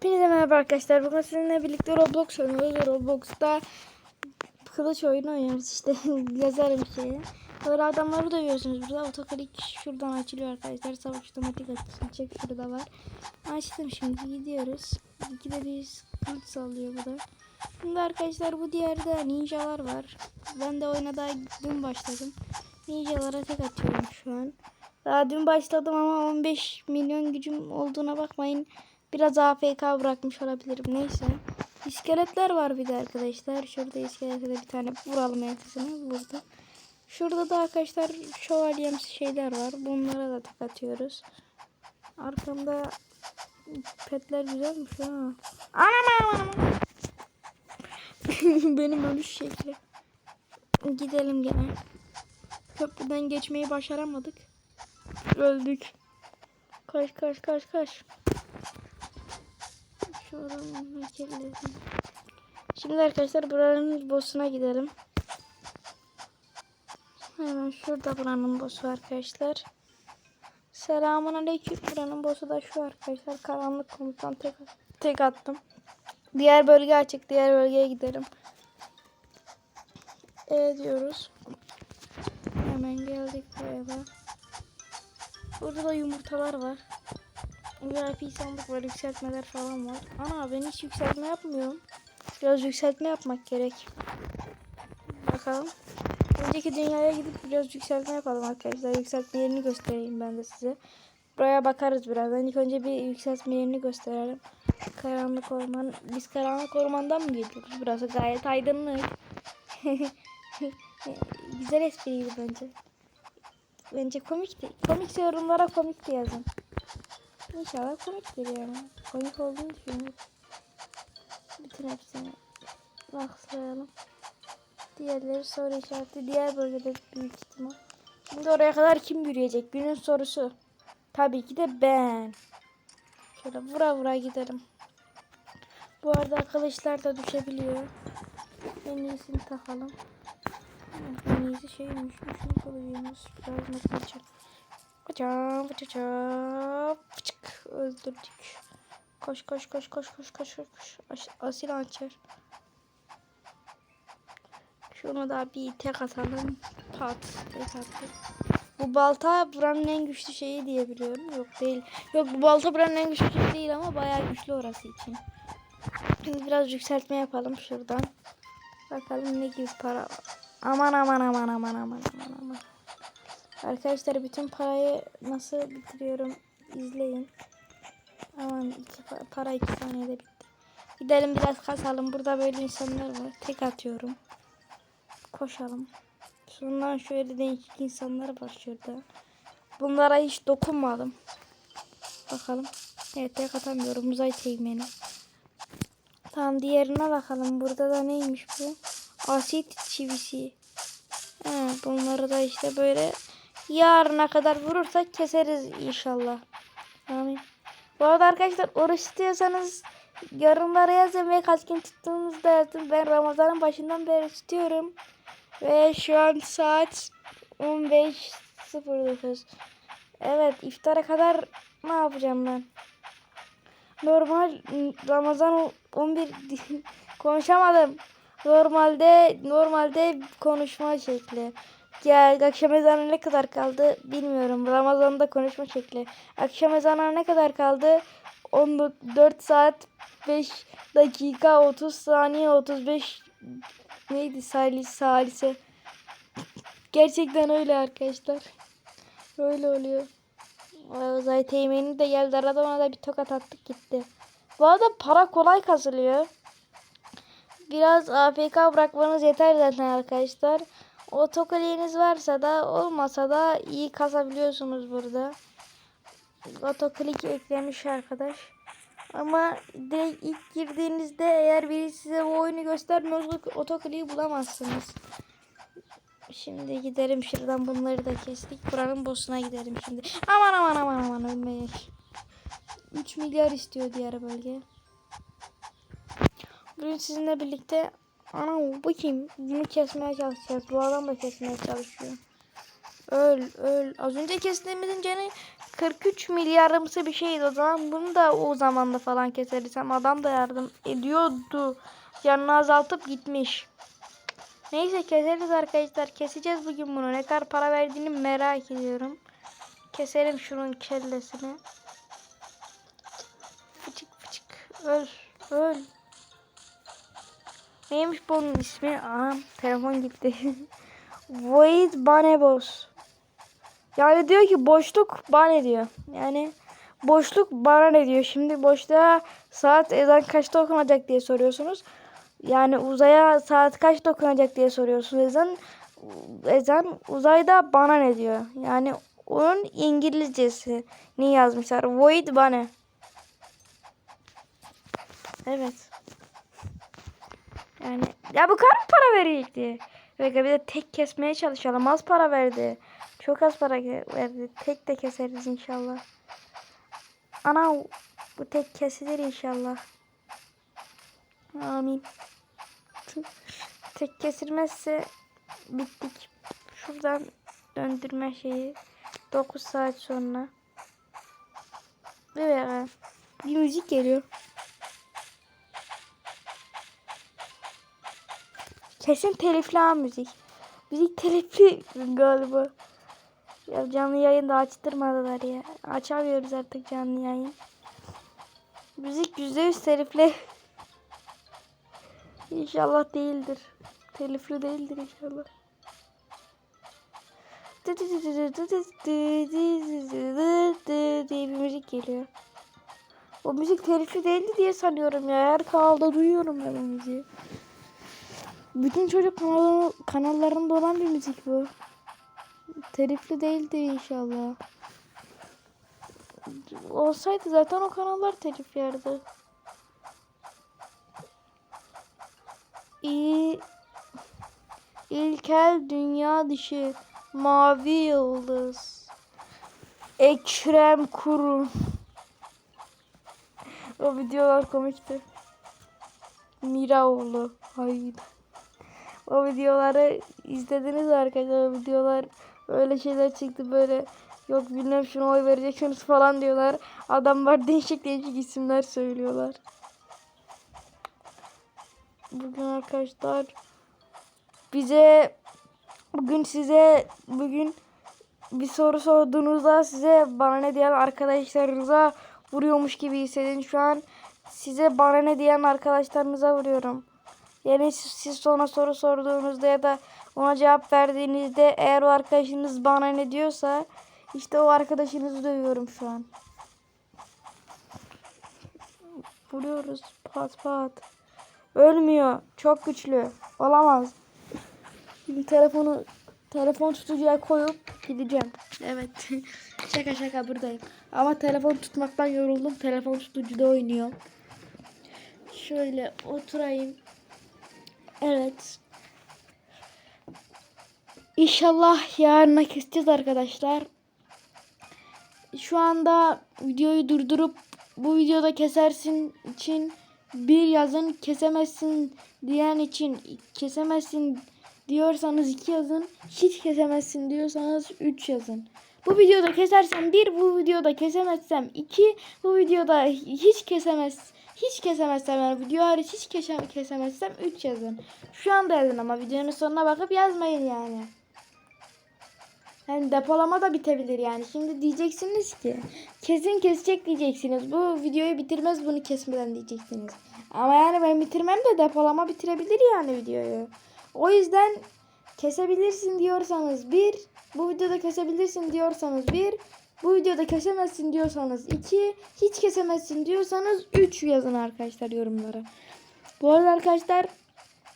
Hepinize merhaba arkadaşlar. Bugün sizinle birlikte Roblox oynuyoruz. Roblox'ta kılıç oyunu oynuyoruz işte. Yazarım şeye. Böyle adamları dövüyorsunuz burada. Otoklik şuradan açılıyor arkadaşlar. Savaş otomatik açılacak. Şurada var. Açtım şimdi gidiyoruz. İki de bir kılıç sallıyor bu da. Şimdi arkadaşlar bu diğerde ninjalar var. Ben de oyuna daha dün başladım. Ninjalara tek atıyorum şu an. Daha dün başladım ama 15 milyon gücüm olduğuna bakmayın. Biraz AFK bırakmış olabilirim. Neyse. İskeletler var bir de arkadaşlar. Şurada iskelete bir tane vuralım ertesine. Vurdu. Şurada da arkadaşlar şövalyemsi şeyler var. Bunlara da tek atıyoruz. Arkamda petler güzelmiş ha. Anam anam. Benim ölüş şekli. Gidelim gene. Köprüden geçmeyi başaramadık. Öldük. Kaç kaç kaç kaç. Şuradan heykellerim. Şimdi arkadaşlar buranın boss'una gidelim. Hemen şurada buranın boss'u arkadaşlar. Selamun aleyküm. Buranın boss'u da şu arkadaşlar. Karanlık komutan tek, tek attım. Diğer bölge açık. Diğer bölgeye gidelim. E diyoruz. Hemen geldik buraya da. Burada da yumurtalar var. VIP sandık var, yükseltmeler falan var. Ana ben hiç yükseltme yapmıyorum. Biraz yükseltme yapmak gerek. Bakalım. Önceki dünyaya gidip biraz yükseltme yapalım arkadaşlar. Yükseltme yerini göstereyim ben de size. Buraya bakarız birazdan. İlk önce bir yükseltme yerini gösterelim. Karanlık orman. Biz karanlık ormandan mı geliyoruz? Burası gayet aydınlık. Güzel espriydi bence. Bence komikti. Komikse yorumlara komikti yazın. İnşallah komiktir yani. Komik olduğunu düşünüyorum. Bütün hepsini baksayalım. Diğerleri soru işareti. Diğer bölgede büyük ihtimal. Şimdi oraya kadar kim yürüyecek? Günün sorusu. Tabii ki de ben. Şöyle vura vura gidelim. Bu arada kılıçlar da düşebiliyor. En iyisini takalım. En iyisi şeymiş. Şunu koyuyoruz. Biraz nakılacak. Kaçam, kaçam. Fıçık. Öldürdük. Koş koş koş koş koş koş koş. As asil hançer. Şunu da bir tek atalım. Pat. Tek attık. Bu balta buranın en güçlü şeyi diye biliyorum. Yok değil. Yok bu balta buranın en güçlü şeyi değil ama bayağı güçlü orası için. Şimdi biraz yükseltme yapalım şuradan. Bakalım ne gibi para var. Aman aman aman aman aman aman aman. Arkadaşlar bütün parayı nasıl bitiriyorum izleyin. Aman iki pa- para iki saniyede bitti. Gidelim biraz kasalım. Burada böyle insanlar var. Tek atıyorum. Koşalım. Sondan şöyle değişik insanlar var şurada. Bunlara hiç dokunmadım. Bakalım. Evet tek atamıyorum. Uzay teğmeni. Tamam diğerine bakalım. Burada da neymiş bu? Asit çivisi. Ha, bunları da işte böyle yarına kadar vurursak keseriz inşallah. Amin. Bu arada arkadaşlar oruç tutuyorsanız yorumlara yazın ve kaç gün tuttuğunuzu da yazın. Ben Ramazan'ın başından beri tutuyorum. Ve şu an saat 15.09. Evet iftara kadar ne yapacağım ben? Normal Ramazan 11 konuşamadım. Normalde normalde konuşma şekli. Ya akşam ezanı ne kadar kaldı bilmiyorum. Ramazan'da konuşma şekli. Akşam ezanı ne kadar kaldı? 14 saat 5 dakika 30 saniye 35 neydi salis salise. Gerçekten öyle arkadaşlar. Öyle oluyor. Uzay teğmeni de geldi arada ona da bir tokat attık gitti. Bu arada para kolay kazılıyor. Biraz AFK bırakmanız yeter zaten arkadaşlar. Otokaliğiniz varsa da olmasa da iyi kazabiliyorsunuz burada. Otoklik eklemiş arkadaş. Ama direkt ilk girdiğinizde eğer biri size bu oyunu göstermiyorsa otokliği bulamazsınız. Şimdi gidelim şuradan bunları da kestik. Buranın boss'una gidelim şimdi. Aman aman aman aman ölmeyek. 3 milyar istiyor diğer bölge. Bugün sizinle birlikte ana bu kim? Bunu kesmeye çalışacağız. Bu adam da kesmeye çalışıyor. Öl öl. Az önce kestiğimizin canı 43 milyarımsı bir şeydi o zaman. Bunu da o zamanda falan keseriz. Adam da yardım ediyordu. Canını azaltıp gitmiş. Neyse keseriz arkadaşlar. Keseceğiz bugün bunu. Ne kadar para verdiğini merak ediyorum. Keselim şunun kellesini. Fıçık fıçık. Öl. Öl. Neymiş bunun ismi? Aha telefon gitti. Void Banebos. Yani diyor ki boşluk bana diyor. Yani boşluk bana ne diyor. Şimdi boşluğa saat ezan kaçta okunacak diye soruyorsunuz. Yani uzaya saat kaçta okunacak diye soruyorsunuz. Ezan ezan uzayda bana ne diyor. Yani onun İngilizcesi ni yazmışlar. Void bana. Evet. Yani ya bu kadar mı para verecekti? Ve bir de tek kesmeye çalışalım. Az para verdi. Çok az para verdi. Tek de keseriz inşallah. Ana bu tek kesilir inşallah. Amin. Tek kesilmezse bittik. Şuradan döndürme şeyi. 9 saat sonra. Evet. Bir müzik geliyor. Kesin telifli ha müzik. Müzik telifli galiba. Ya canlı yayın da açtırmadılar ya. Açamıyoruz artık canlı yayın. Müzik %100 telifli. İnşallah değildir. Telifli değildir inşallah. diye bir müzik geliyor. O müzik telifli değildi diye sanıyorum ya. Her kanalda duyuyorum ben o müziği. Bütün çocuk kanalı, kanallarında olan bir müzik bu. Telifli değildir inşallah. Olsaydı zaten o kanallar telif yerdi. İyi. İlkel dünya dışı mavi yıldız. Ekrem Kuru. o videolar komikti. Miraoğlu. Hayır. O videoları izlediniz arkadaşlar. O videolar öyle şeyler çıktı böyle yok bilmem şuna oy vereceksiniz falan diyorlar. Adamlar değişik değişik isimler söylüyorlar. Bugün arkadaşlar bize bugün size bugün bir soru sorduğunuzda size bana ne diyen arkadaşlarınıza vuruyormuş gibi hissedin. Şu an size bana ne diyen arkadaşlarınıza vuruyorum. Yani siz, ona soru sorduğunuzda ya da ona cevap verdiğinizde eğer o arkadaşınız bana ne diyorsa işte o arkadaşınızı dövüyorum şu an. Vuruyoruz pat pat. Ölmüyor. Çok güçlü. Olamaz. Şimdi telefonu telefon tutucuya koyup gideceğim. Evet. şaka şaka buradayım. Ama telefon tutmaktan yoruldum. Telefon tutucuda oynuyor. Şöyle oturayım. Evet. İnşallah yarına keseceğiz arkadaşlar. Şu anda videoyu durdurup bu videoda kesersin için bir yazın kesemezsin diyen için kesemezsin diyorsanız iki yazın hiç kesemezsin diyorsanız üç yazın. Bu videoda kesersem bir, bu videoda kesemezsem iki, bu videoda hiç kesemez, hiç kesemezsem yani video hariç hiç kese- kesemezsem üç yazın. Şu anda yazın ama videonun sonuna bakıp yazmayın yani. Yani depolama da bitebilir yani. Şimdi diyeceksiniz ki kesin kesecek diyeceksiniz. Bu videoyu bitirmez bunu kesmeden diyeceksiniz. Ama yani ben bitirmem de depolama bitirebilir yani videoyu. O yüzden kesebilirsin diyorsanız bir, bu videoda kesebilirsin diyorsanız bir, bu videoda kesemezsin diyorsanız iki, hiç kesemezsin diyorsanız üç yazın arkadaşlar yorumlara. Bu arada arkadaşlar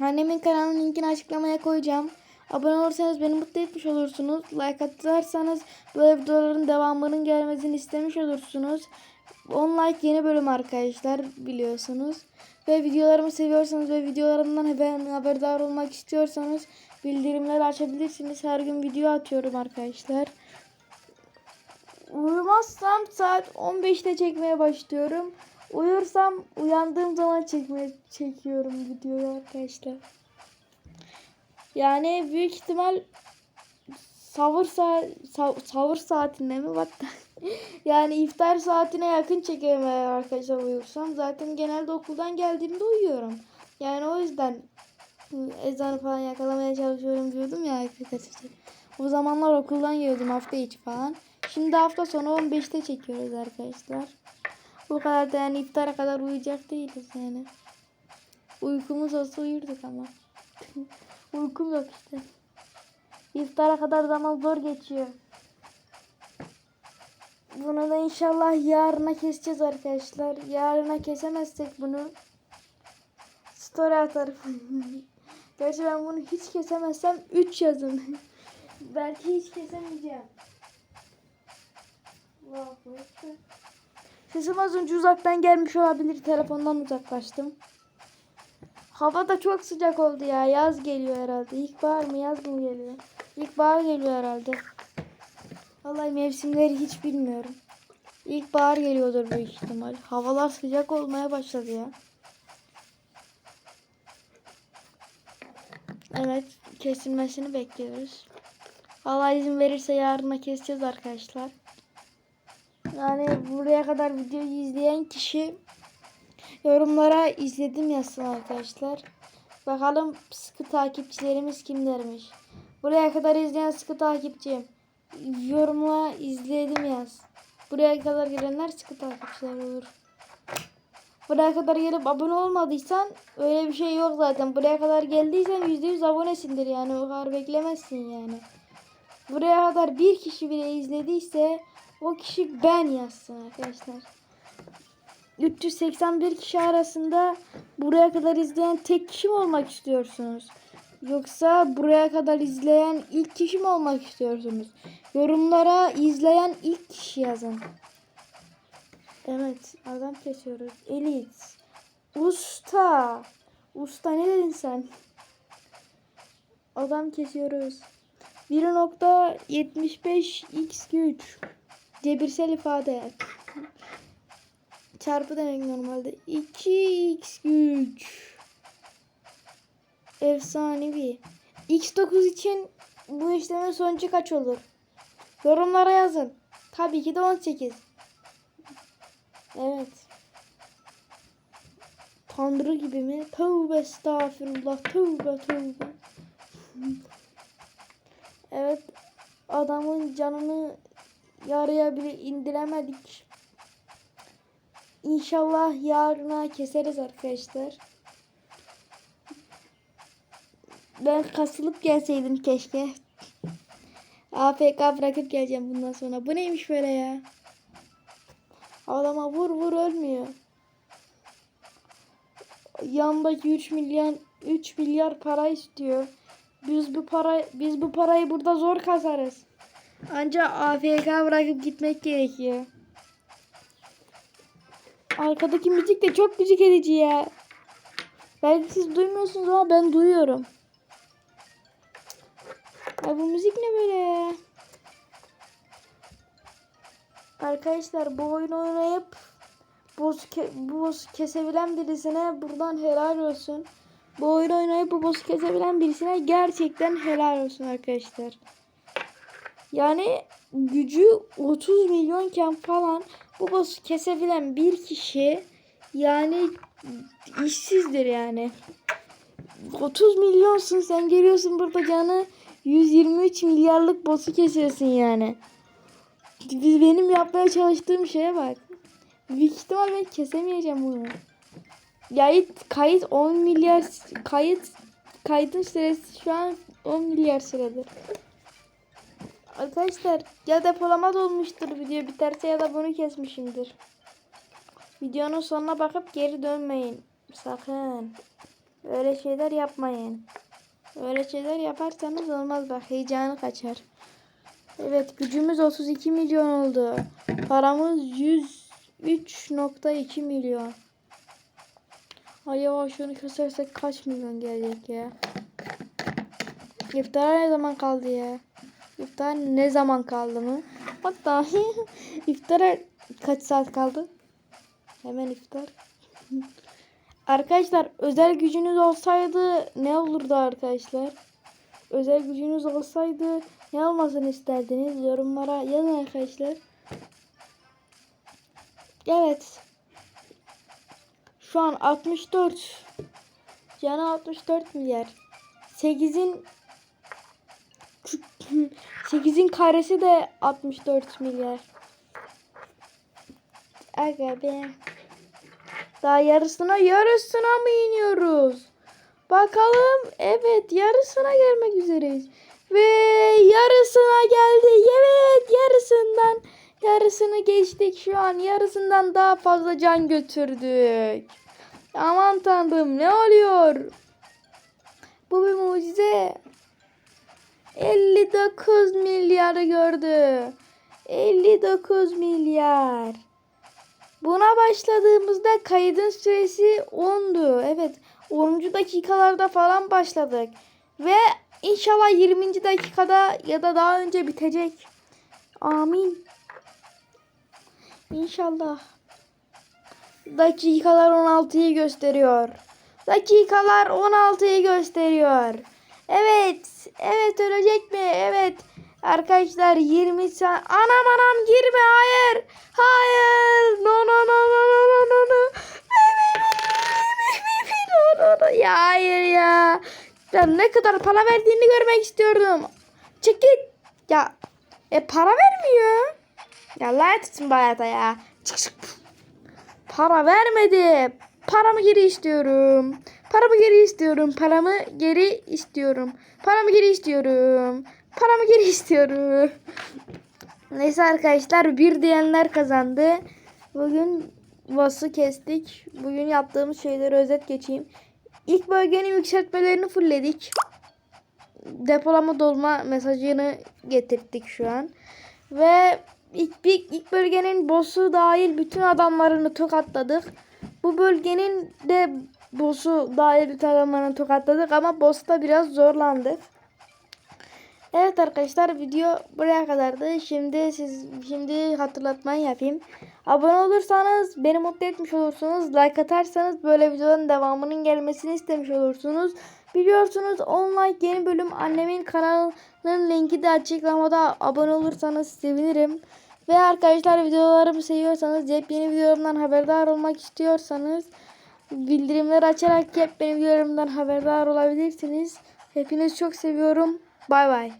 annemin kanalının linkini açıklamaya koyacağım. Abone olursanız beni mutlu etmiş olursunuz. Like atarsanız böyle videoların devamının gelmesini istemiş olursunuz. 10 like yeni bölüm arkadaşlar biliyorsunuz. Ve videolarımı seviyorsanız ve videolarımdan haber, haberdar olmak istiyorsanız bildirimleri açabilirsiniz. Her gün video atıyorum arkadaşlar. Uyumazsam saat 15'te çekmeye başlıyorum. Uyursam uyandığım zaman çekmeye çekiyorum videoyu arkadaşlar. Yani büyük ihtimal savur sa sav- savur saatinde mi? The- yani iftar saatine yakın eğer arkadaşlar uyursam. Zaten genelde okuldan geldiğimde uyuyorum. Yani o yüzden ezanı falan yakalamaya çalışıyorum diyordum ya arkadaşlar. O zamanlar okuldan geliyordum hafta içi falan. Şimdi hafta sonu 15'te çekiyoruz arkadaşlar. Bu kadar da yani iftara kadar uyuyacak değiliz yani. Uykumuz olsa uyurduk ama. Uykum yok işte. İftara kadar zaman zor geçiyor. Bunu da inşallah yarına keseceğiz arkadaşlar. Yarına kesemezsek bunu story atarım. Gerçi ben bunu hiç kesemezsem 3 yazın. Belki hiç kesemeyeceğim. Sesim az önce uzaktan gelmiş olabilir. Telefondan uzaklaştım. Hava da çok sıcak oldu ya. Yaz geliyor herhalde. İlkbahar mı yaz mı geliyor? İlkbahar geliyor herhalde. Vallahi mevsimleri hiç bilmiyorum. İlkbahar geliyordur büyük ihtimal. Havalar sıcak olmaya başladı ya. Evet, kesilmesini bekliyoruz. Allah izin verirse yarına keseceğiz arkadaşlar. Yani buraya kadar videoyu izleyen kişi yorumlara izledim yazsın arkadaşlar. Bakalım sıkı takipçilerimiz kimlermiş. Buraya kadar izleyen sıkı takipçim yorumla izledim yaz. Buraya kadar gelenler sıkı takipçiler olur. Buraya kadar gelip abone olmadıysan öyle bir şey yok zaten. Buraya kadar geldiysen %100 abonesindir yani. O kadar beklemezsin yani. Buraya kadar bir kişi bile izlediyse o kişi ben yazsın arkadaşlar. 381 kişi arasında buraya kadar izleyen tek kişi mi olmak istiyorsunuz? Yoksa buraya kadar izleyen ilk kişi mi olmak istiyorsunuz? Yorumlara izleyen ilk kişi yazın. Evet adam kesiyoruz. Elit. Usta. Usta ne dedin sen? Adam kesiyoruz. 1.75 x güç. Cebirsel ifade. Çarpı demek normalde. 2x güç. Efsanevi. X9 için bu işlemin sonucu kaç olur? Yorumlara yazın. Tabii ki de 18. Evet. Tanrı gibi mi? Tövbe estağfurullah. Tövbe tövbe. Evet. Adamın canını yarıya bile indiremedik. İnşallah yarına keseriz arkadaşlar. Ben kasılıp gelseydim keşke. AFK bırakıp geleceğim bundan sonra. Bu neymiş böyle ya? Adama vur vur ölmüyor. Yandaki 3 milyon 3 milyar para istiyor. Biz bu para biz bu parayı burada zor kazarız. Ancak AFK bırakıp gitmek gerekiyor. Arkadaki müzik de çok müzik edici ya. Belki siz duymuyorsunuz ama ben duyuyorum. Ya bu müzik ne böyle? Arkadaşlar bu oyunu oynayıp boss, ke boss kesebilen birisine buradan helal olsun. Bu oyunu oynayıp bu boss kesebilen birisine gerçekten helal olsun arkadaşlar. Yani gücü 30 milyonken falan bu boss'u kesebilen bir kişi yani işsizdir yani. 30 milyonsun sen geliyorsun burada canı 123 milyarlık boss'u kesiyorsun yani. Biz benim yapmaya çalıştığım şeye bak. Büyük ihtimal ben kesemeyeceğim bunu. Kayıt, kayıt 10 milyar kayıt kaydın süresi şu an 10 milyar süredir. Arkadaşlar ya depolama dolmuştur video biterse ya da bunu kesmişimdir. Videonun sonuna bakıp geri dönmeyin. Sakın. Öyle şeyler yapmayın. Öyle şeyler yaparsanız olmaz bak heyecanı kaçar. Evet gücümüz 32 milyon oldu. Paramız 103.2 milyon. Acaba şunu kesersek kaç milyon gelecek ya? İftara ne zaman kaldı ya? İftar ne zaman kaldı mı? Hatta iftara kaç saat kaldı? Hemen iftar. arkadaşlar özel gücünüz olsaydı ne olurdu arkadaşlar? Özel gücünüz olsaydı Ne olmasını isterdiniz? Yorumlara yazın arkadaşlar. Evet. Şu an 64. Canı 64 milyar. 8'in 8'in karesi de 64 milyar. Aga be. Daha yarısına yarısına mı iniyoruz? Bakalım. Evet yarısına gelmek üzereyiz. Ve yarısına geldi. Evet yarısından yarısını geçtik şu an. Yarısından daha fazla can götürdük. Aman tanrım ne oluyor? Bu bir mucize. 59 milyarı gördü. 59 milyar. Buna başladığımızda kaydın süresi 10'du. Evet 10. dakikalarda falan başladık. Ve inşallah 20. dakikada ya da daha önce bitecek. Amin. İnşallah. Dakikalar 16'yı gösteriyor. Dakikalar 16'yı gösteriyor. Evet. Evet ölecek mi? Evet. Arkadaşlar 20 saniye. Anam anam girme. Hayır. Hayır. No no no no no no no no. No, no, no. Ya hayır ya. Ben ne kadar para verdiğini görmek istiyordum. Çık git. Ya. E para vermiyor. Ya lanet etsin bu ya. Çık çık. Para vermedi. Paramı geri istiyorum. Paramı geri istiyorum. Paramı geri istiyorum. Paramı geri istiyorum. Paramı geri istiyorum. Neyse arkadaşlar bir diyenler kazandı. Bugün boss'u kestik. Bugün yaptığımız şeyleri özet geçeyim. İlk bölgenin yükseltmelerini fullledik. Depolama dolma mesajını getirdik şu an. Ve ilk, bir, ilk bölgenin boss'u dahil bütün adamlarını tokatladık. Bu bölgenin de boss'u dahil bütün adamlarını tokatladık ama boss'ta biraz zorlandık. Evet arkadaşlar video buraya kadardı. Şimdi siz şimdi hatırlatmayı yapayım. Abone olursanız beni mutlu etmiş olursunuz. Like atarsanız böyle videoların devamının gelmesini istemiş olursunuz. Biliyorsunuz 10 like yeni bölüm annemin kanalının linki de açıklamada. Abone olursanız sevinirim. Ve arkadaşlar videolarımı seviyorsanız yepyeni videolarımdan haberdar olmak istiyorsanız bildirimleri açarak yepyeni videolarımdan haberdar olabilirsiniz. Hepinizi çok seviyorum. Bay bay.